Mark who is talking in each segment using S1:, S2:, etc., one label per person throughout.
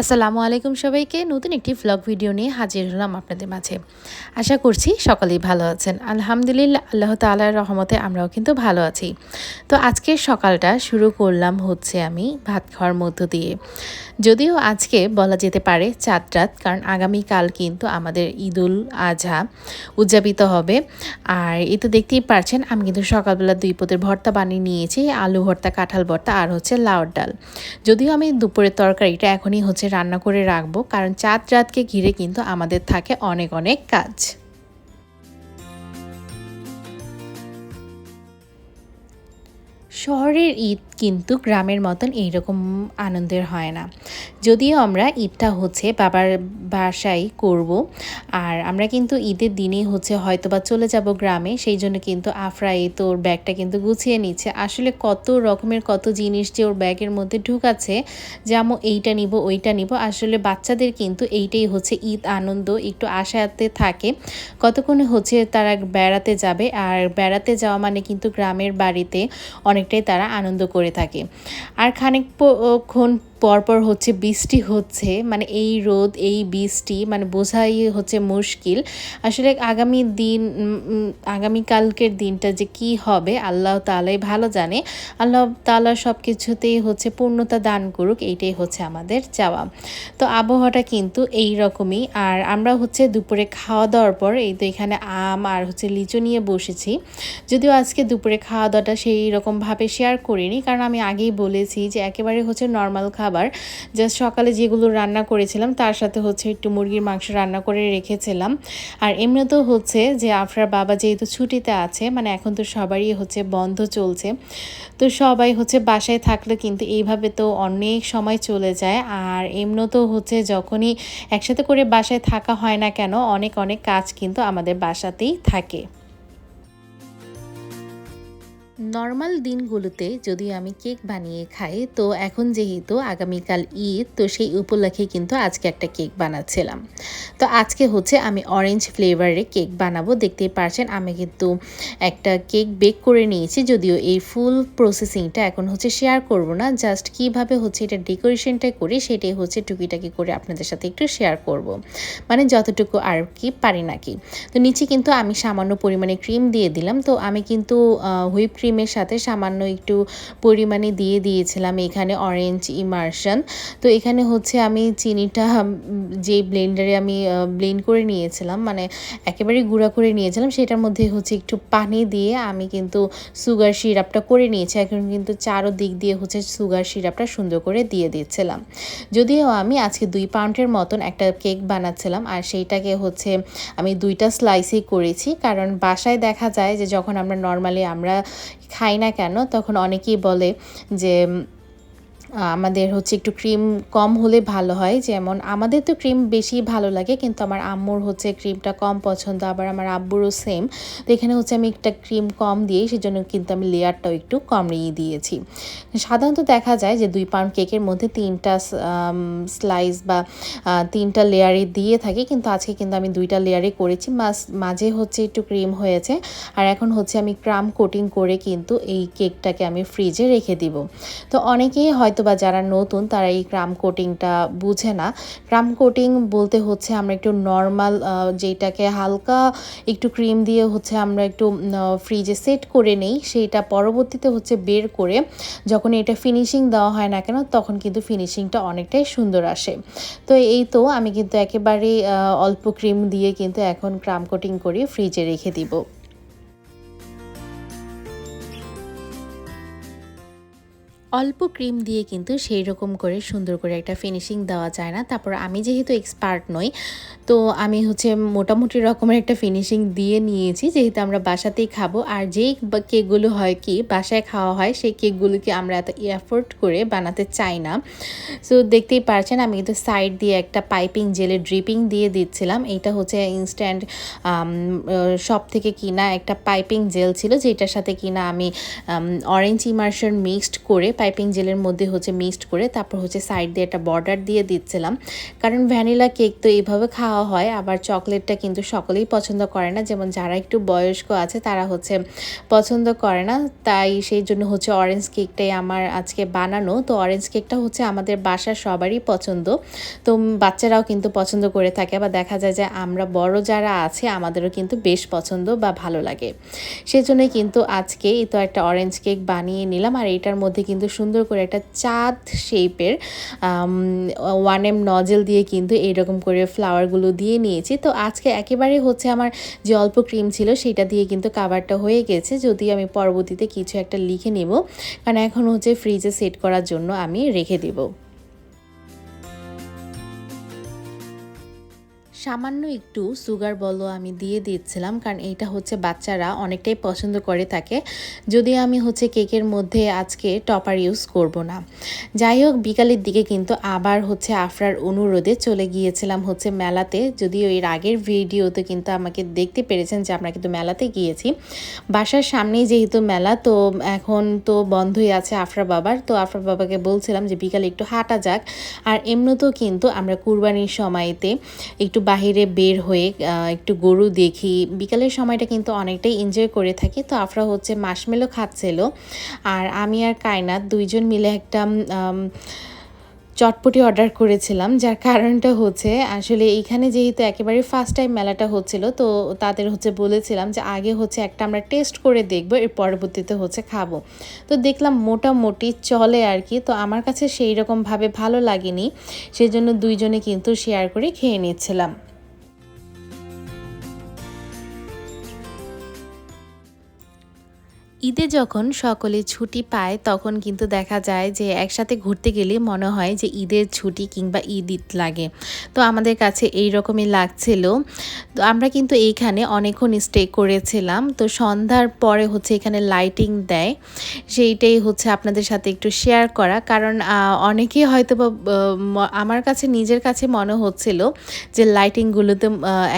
S1: আসসালামু আলাইকুম সবাইকে। নতুন একটি ভ্লগ ভিডিও নিয়ে হাজির হলাম আপনাদের মাঝে। আশা করছি সকলেই ভালো আছেন। আলহামদুলিল্লাহ, আল্লাহ তালার রহমতে আমরাও কিন্তু ভালো আছি। তো আজকের সকালটা শুরু করলাম হচ্ছে আমি ভাত খাওয়ার মধ্য দিয়ে। যদিও আজকে বলা যেতে পারে চাঁদ রাত, কারণ আগামীকাল কিন্তু আমাদের ঈদুল আজহা উদযাপিত হবে। আর এ তো দেখতেই পারছেন, আমি কিন্তু সকালবেলা দুই পদের ভর্তা বানিয়ে নিয়েছি, আলু ভর্তা, কাঁঠাল ভর্তা আর হচ্ছে লাউর ডাল। যদিও আমি দুপুরের তরকারিটা এখনই হচ্ছে রান্না করে রাখব, কারণ চাঁদ রাতকে ঘিরে কিন্তু আমাদের থাকে অনেক অনেক কাজ। শহরের ঈদ কিন্তু গ্রামের মতন এইরকম আনন্দের হয় না। যদিও আমরা ঈদটা হচ্ছে বাবার বাসায় করব, আর আমরা কিন্তু ঈদের দিনেই হচ্ছে হয়তো বা চলে যাব গ্রামে, সেই জন্য কিন্তু আফরা এই তো ওর ব্যাগটা কিন্তু গুছিয়ে নিচ্ছে। আসলে কত রকমের, কত জিনিস যে ওর ব্যাগের মধ্যে ঢুকাচ্ছে যেমন এইটা নিব, ওইটা নিব, আসলে বাচ্চাদের কিন্তু এইটাই হচ্ছে ঈদ আনন্দ, একটু আশাতে থাকে। কতক্ষণে হচ্ছে তারা বেড়াতে যাবে, আর বেড়াতে যাওয়া মানে কিন্তু গ্রামের বাড়িতে অনেকটাই তারা আনন্দ করে থাকে। আর খানিকক্ষণ পরপর হচ্ছে বৃষ্টি হচ্ছে মানে এই রোদ, এই বৃষ্টি মানে বোঝাই হচ্ছে মুশকিল। আসলে আগামী দিন আগামীকালকের দিনটা যে কি হবে, আল্লাহ তালাই ভালো জানে। আল্লাহ তালা সব কিছুতেই হচ্ছে পূর্ণতা দান করুক, এইটাই হচ্ছে আমাদের চাওয়া। তো আবহাওয়াটা কিন্তু এই রকমই। আর আমরা হচ্ছে দুপুরে খাওয়া দাওয়ার পর, এই তো এখানে আম আর হচ্ছে লিচু নিয়ে বসেছি। যদিও আজকে দুপুরে খাওয়া দাওয়াটা সেই রকমভাবে শেয়ার করিনি, কারণ আমি আগেই বলেছি যে একেবারে হচ্ছে নর্মাল খাওয়া খাবার। জাস্ট সকালে যেগুলো রান্না করেছিলাম, তার সাথে হচ্ছে একটু মুরগির মাংস রান্না করে রেখেছিলাম। আর এমনিতেও হচ্ছে যে আফরার বাবা যেহেতু ছুটিতে আছে মানে এখন তো সবারই হচ্ছে বন্ধ চলছে। তো সবাই হচ্ছে বাসায় থাকলে কিন্তু এইভাবে তো অনেক সময় চলে যায়। আর এমনিতেও হচ্ছে যখনই একসাথে করে বাসায় থাকা হয় না কেন, অনেক অনেক কাজ কিন্তু আমাদের বাসাতেই থাকে। নর্মাল দিনগুলোতে যদি আমি কেক বানিয়ে খাই, তো এখন যেহেতু আগামীকাল ঈদ, তো সেই উপলক্ষে কিন্তু আজকে একটা কেক বানাচ্ছিলাম। তো আজকে হচ্ছে আমি অরেঞ্জ ফ্লেভারে কেক বানাবো। দেখতেই পারছেন, আমি কিন্তু একটা কেক বেক করে নিয়েছি, যদিও এই ফুল প্রসেসিংটা এখন হচ্ছে শেয়ার করব না। জাস্ট কীভাবে হচ্ছে এটা ডেকোরেশনটা করি, সেটাই হচ্ছে টুকিটাকি করে আপনাদের সাথে একটু শেয়ার করব। মানে যতটুকু আর কি পারি নাকি। তো নিচে কিন্তু আমি সামান্য পরিমাণে ক্রিম দিয়ে দিলাম। তো আমি কিন্তু হুইপ ক্রিম ক্রিমের সাথে সামান্য একটু পরিমাণে দিয়ে দিয়েছিলাম এখানে অরেঞ্জ ইমার্শন তো এখানে হচ্ছে আমি চিনিটা যে ব্লেন্ডারে আমি ব্লেন্ড করে নিয়েছিলাম মানে একেবারে গুঁড়া করে নিয়েছিলাম, সেটার মধ্যে হচ্ছে একটু পানি দিয়ে আমি কিন্তু সুগার সিরাপটা করে নিয়েছি। এখন কিন্তু চারো দিক দিয়ে হচ্ছে সুগার সিরাপটা সুন্দর করে দিয়ে দিচ্ছিলাম। যদিও আমি আজকে দুই পাউন্ডের মতন একটা কেক বানাচ্ছিলাম, আর সেইটাকে হচ্ছে আমি দুইটা স্লাইসই করেছি, কারণ বাসায় দেখা যায় যে যখন আমরা নর্মালি আমরা খাই না কেন তখন অনেকেই বলে যে আমাদের হচ্ছে একটু ক্রিম কম হলে ভালো হয়। যেমন আমাদের তো ক্রিম বেশি ভালো লাগে, কিন্তু আমার আম্মুর হচ্ছে ক্রিমটা কম পছন্দ, আবার আমার আব্বুরও সেম তো এখানে হচ্ছে আমি একটা ক্রিম কম দিয়েই সেজন্য কিন্তু আমি লেয়ারটাও একটু কম নিয়ে দিয়েছি। সাধারণত দেখা যায় যে দুই পাউন্ড কেকের মধ্যে তিনটা স্লাইস বা তিনটা লেয়ারে দিয়ে থাকে, কিন্তু আজকে কিন্তু আমি দুইটা লেয়ারে করেছি। মাঝে হচ্ছে একটু ক্রিম হয়েছে, আর এখন হচ্ছে আমি ক্রাম কোটিং করে কিন্তু এই কেকটাকে আমি ফ্রিজে রেখে দিব। তো অনেকেই হয়তো হয়তো বা যারা নতুন, তারা এই ক্রাম কোটিংটা বুঝে না। ক্রাম কোটিং বলতে হচ্ছে আমরা একটু নর্মাল যেটাকে হালকা একটু ক্রিম দিয়ে হচ্ছে আমরা একটু ফ্রিজে সেট করে নেই। সেইটা পরবর্তীতে হচ্ছে বের করে যখন এটা ফিনিশিং দেওয়া হয় না কেন, তখন কিন্তু ফিনিশিংটা অনেকটাই সুন্দর আসে। তো এই তো আমি কিন্তু একেবারে অল্প ক্রিম দিয়ে কিন্তু এখন ক্রাম কোটিং করে ফ্রিজে রেখে দিব। অল্প ক্রিম দিয়ে কিন্তু সেই রকম করে সুন্দর করে একটা ফিনিশিং দেওয়া যায় না। তারপর আমি যেহেতু এক্সপার্ট নই, তো আমি হচ্ছে মোটামুটি রকমের একটা ফিনিশিং দিয়ে নিয়েছি। যেহেতু আমরা বাসাতেই খাব, আর যেই কেকগুলো হয় কি, বাসায় খাওয়া হয়, সেই কেকগুলোকে আমরা এত এফোর্ট করে বানাতে চাই না। সো দেখতেই পারছেন, আমি কিন্তু সাইড দিয়ে একটা পাইপিং জেলে ড্রিপিং দিয়ে দিচ্ছিলাম। এইটা হচ্ছে ইনস্ট্যান্ট সব থেকে কিনা একটা পাইপিং জেল ছিল, যেটার সাথে কিনা আমি অরেঞ্জ ইমার্শন মিক্সড করে পাইপিং জেলের মধ্যে হচ্ছে মিক্সড করে তারপর হচ্ছে সাইড দিয়ে একটা বর্ডার দিয়ে দিচ্ছিলাম। কারণ ভ্যানিলা কেক তো এইভাবে খাওয়া হয়, আবার চকলেটটা কিন্তু সকলেই পছন্দ করে না। যেমন যারা একটু বয়স্ক আছে, তারা হচ্ছে পছন্দ করে না। তাই সেই জন্য হচ্ছে অরেঞ্জ কেকটাই আমার আজকে বানানো। তো অরেঞ্জ কেকটা হচ্ছে আমাদের বাসার সবারই পছন্দ। তো বাচ্চারাও কিন্তু পছন্দ করে থাকে। বা দেখা যায় যে আমরা বড় যারা আছে, আমাদেরও কিন্তু বেশ পছন্দ বা ভালো লাগে। সেজন্যই কিন্তু আজকে এই তো একটা অরেঞ্জ কেক বানিয়ে নিলাম। আর এটার মধ্যে কিন্তু সুন্দর করে একটা চাঁদ শেপের ওয়ান এম নজেল দিয়ে কিন্তু এইরকম করে ফ্লাওয়ারগুলো দিয়ে নিয়েছি। তো আজকে একেবারে হচ্ছে আমার যে অল্প ক্রিম ছিল সেটা দিয়ে কিন্তু কাভারটা হয়ে গেছে। যদি আমি পরবর্তীতে কিছু একটা লিখে নেব, কারণ এখন হচ্ছে ফ্রিজে সেট করার জন্য আমি রেখে দেবো। সামান্য একটু সুগার বলো আমি দিয়ে দিচ্ছিলাম, কারণ এইটা হচ্ছে বাচ্চারা অনেকটাই পছন্দ করে থাকে। যদি আমি হচ্ছে কেকের মধ্যে আজকে টপার ইউজ করব না। যাই হোক, বিকালের দিকে কিন্তু আবার হচ্ছে আফরার অনুরোধে চলে গিয়েছিলাম হচ্ছে মেলাতে। যদিও এর আগের ভিডিওতে কিন্তু আমাকে দেখতে পেরেছেন যে আমরা কিন্তু মেলাতে গিয়েছি। বাসার সামনেই যেহেতু মেলা, তো এখন তো বন্ধই আছে আফরা বাবার। তো আফরা বাবাকে বলছিলাম যে বিকালে একটু হাঁটা যাক। আর এমনিতেও কিন্তু আমরা কুরবানির সময়তে একটু বাহিরে বের হয়ে একটু গরু দেখি। বিকালের সময়টা কিন্তু অনেকটাই এনজয় করে থাকি। তো আফরা হচ্ছে মাসমেলো খাচ্ছিল। আর আমি আর কায়নাত দুইজন মিলে একটা চটপটি অর্ডার করেছিলাম। যার কারণটা হচ্ছে, আসলে এইখানে যেহেতু একেবারে ফার্স্ট টাইম মেলাটা হচ্ছিল, তো তাদের হচ্ছে বলেছিলাম যে আগে হচ্ছে একটা আমরা টেস্ট করে দেখব, এর পরবর্তীতে হচ্ছে খাব। তো দেখলাম মোটামুটি চলে আর কি। তো আমার কাছে সেই রকমভাবে ভালো লাগেনি। সেই জন্য দুইজনে কিন্তু শেয়ার করে খেয়ে নিচ্ছিলাম। ঈদে যখন সকলে ছুটি পায়, তখন কিন্তু দেখা যায় যে একসাথে ঘুরতে গেলে মনে হয় যে ঈদের ছুটি কিংবা ঈদ ঈদ লাগে। তো আমাদের কাছে এই রকমই লাগছিল। তো আমরা কিন্তু এইখানে অনেকক্ষণ স্টে করেছিলাম। তো সন্ধ্যার পরে হচ্ছে এখানে লাইটিং দেয়। সেইটাই হচ্ছে আপনাদের সাথে একটু শেয়ার করা। কারণ অনেকেই হয়তো আমার কাছে, নিজের কাছে মনে হচ্ছিল যে লাইটিংগুলোতে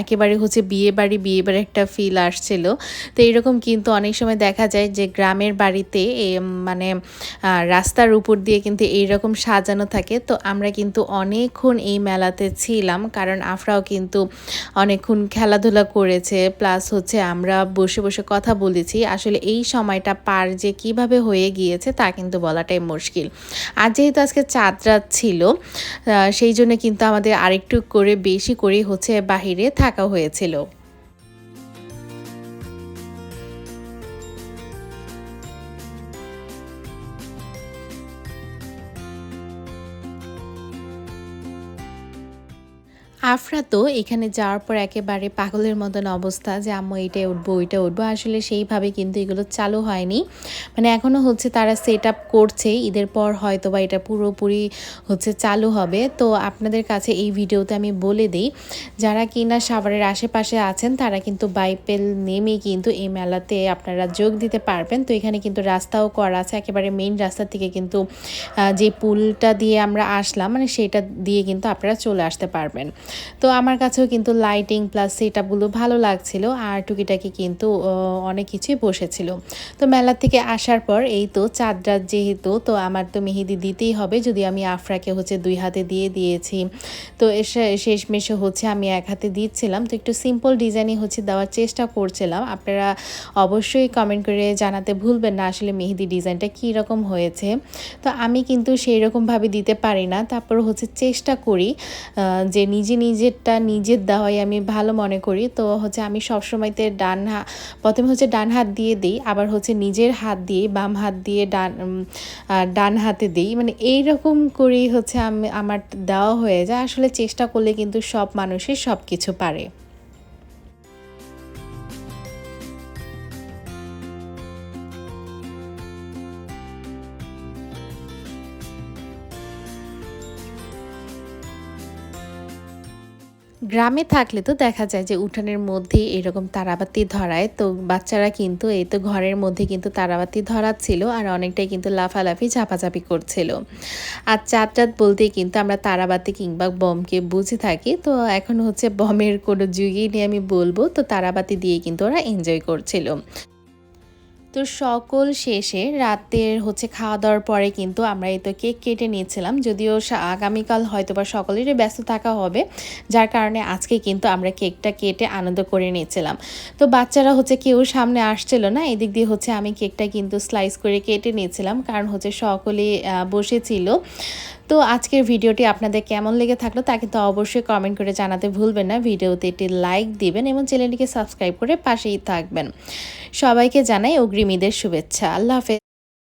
S1: একেবারে হচ্ছে বিয়ে বাড়ি বিয়ে বাড়ি একটা ফিল আসছিল। তো এইরকম কিন্তু অনেক সময় দেখা যায় গ্রামের বাড়িতে মানে রাস্তার উপর দিয়ে কিন্তু এইরকম সাজানো থাকে। তো আমরা কিন্তু অনেকক্ষণ এই মেলাতে ছিলাম, কারণ আফরাও কিন্তু অনেকক্ষণ খেলাধুলা করেছে। প্লাস হচ্ছে আমরা বসে বসে কথা বলেছি। আসলে এই সময়টা পার যে কীভাবে হয়ে গিয়েছে তা কিন্তু বলাটাই মুশকিল। আর যেহেতু আজকে চাঁদ রাত ছিল সেই জন্য কিন্তু আমাদের আরেকটু করে, বেশি করে হচ্ছে বাহিরে থাকা হয়েছিল। আফরা তো এখানে যাওয়ার পর একেবারে পাগলের মতন অবস্থা যে, আম্মু এইটা উঠবো ওইটা উঠবো। আসলে সেইভাবে কিন্তু এগুলো চালু হয়নি। মানে এখনও হচ্ছে তারা সেট আপ করছে, ঈদের পর হয়তো বা এটা পুরোপুরি হচ্ছে চালু হবে। তো আপনাদের কাছে এই ভিডিওতে আমি বলে দিই, যারা কিনা সাভারের আশেপাশে আছেন, তারা কিন্তু বাইপেল নেমে কিন্তু এই মেলাতে আপনারা যোগ দিতে পারবেন। তো এখানে কিন্তু রাস্তাও করা আছে, একেবারে মেইন রাস্তা থেকে কিন্তু যে পুলটা দিয়ে আমরা আসলাম মানে সেটা দিয়ে কিন্তু আপনারা চলে আসতে পারবেন। তো আমার কাছেও কিন্তু লাইটিং প্লাস সেটআপগুলো ভালো লাগছিল, আর টুকিটাকি কিন্তু অনেক কিছুই বসেছিল। তো মেলা থেকে আসার পর এই তো চাঁদ রাত যেহেতু, তো আমার তো মেহেদি দিতেই হবে, যদি আমি আফরাকে হচ্ছে দুই হাতে দিয়ে দিয়েছি। তো শেষ মেশে হচ্ছে আমি এক হাতে দিচ্ছিলাম। তো একটু সিম্পল ডিজাইনই হচ্ছে দেওয়ার চেষ্টা করছিলাম। আপনারা অবশ্যই কমেন্ট করে জানাতে ভুলবেন না, আসলে মেহেদি ডিজাইনটা কী রকম হয়েছে। তো আমি কিন্তু সেই রকমভাবে দিতে পারি না। তারপর হচ্ছে চেষ্টা করি যে নিজে নিজেরটা নিজের দেওয়াই আমি ভালো মনে করি। তো হচ্ছে আমি সবসময়তে ডান হাত প্রথমে হচ্ছে ডান হাত দিয়ে দিই, আবার হচ্ছে নিজের হাত দিয়ে বাম হাত দিয়ে ডান ডান হাতে দিই। মানে এই রকম করেই হচ্ছে আমি, আমার দেওয়া হয়ে যায়। আসলে চেষ্টা করলে কিন্তু সব মানুষই সব কিছু পারে। গ্রামে থাকলে তো দেখা যায় যে উঠানের মধ্যে এরকম তারাবাতি ধরায়। তো বাচ্চারা কিন্তু এই তো ঘরের মধ্যে কিন্তু তারাবাতি ধরাচ্ছিল আর অনেকটাই কিন্তু লাফালাফি, ঝাপাঝাপি করছিল। আর চাঁদ চাঁদ বলতে কিন্তু আমরা তারাবাতি কিংবা বমকে বুঝে থাকি। তো এখন হচ্ছে বমের কোনো যুগই নিয়ে আমি বলব। তো তারাবাতি দিয়ে কিন্তু ওরা এনজয় করছিল। তো সকল শেষে রাতের হচ্ছে খাওয়া দাওয়ার পরে কিন্তু আমরা এই তো কেক কেটে নিয়েছিলাম। যদিও আগামীকাল হয়তো বা সকলেরই ব্যস্ত থাকা হবে। যার কারণে আজকে কিন্তু আমরা কেকটা কেটে আনন্দ করে নিয়েছিলাম। তো বাচ্চারা হচ্ছে কেউ সামনে আসছিল না। এদিক দিয়ে হচ্ছে আমি কেকটা কিন্তু স্লাইস করে কেটে নিয়েছিলাম। কারণ হচ্ছে সকলে বসেছিল। তো আজকের ভিডিওটি আপনাদের কেমন লেগে থাকল তা কিন্তু অবশ্যই কমেন্ট করে জানাতে ভুলবেন না। ভিডিওতে একটি লাইক দিবেন এবং চ্যানেলটিকে সাবস্ক্রাইব করে পাশেই থাকবেন। সবাইকে জানাই অগ্রিমীদের শুভেচ্ছা। আল্লাহ হাফেজ।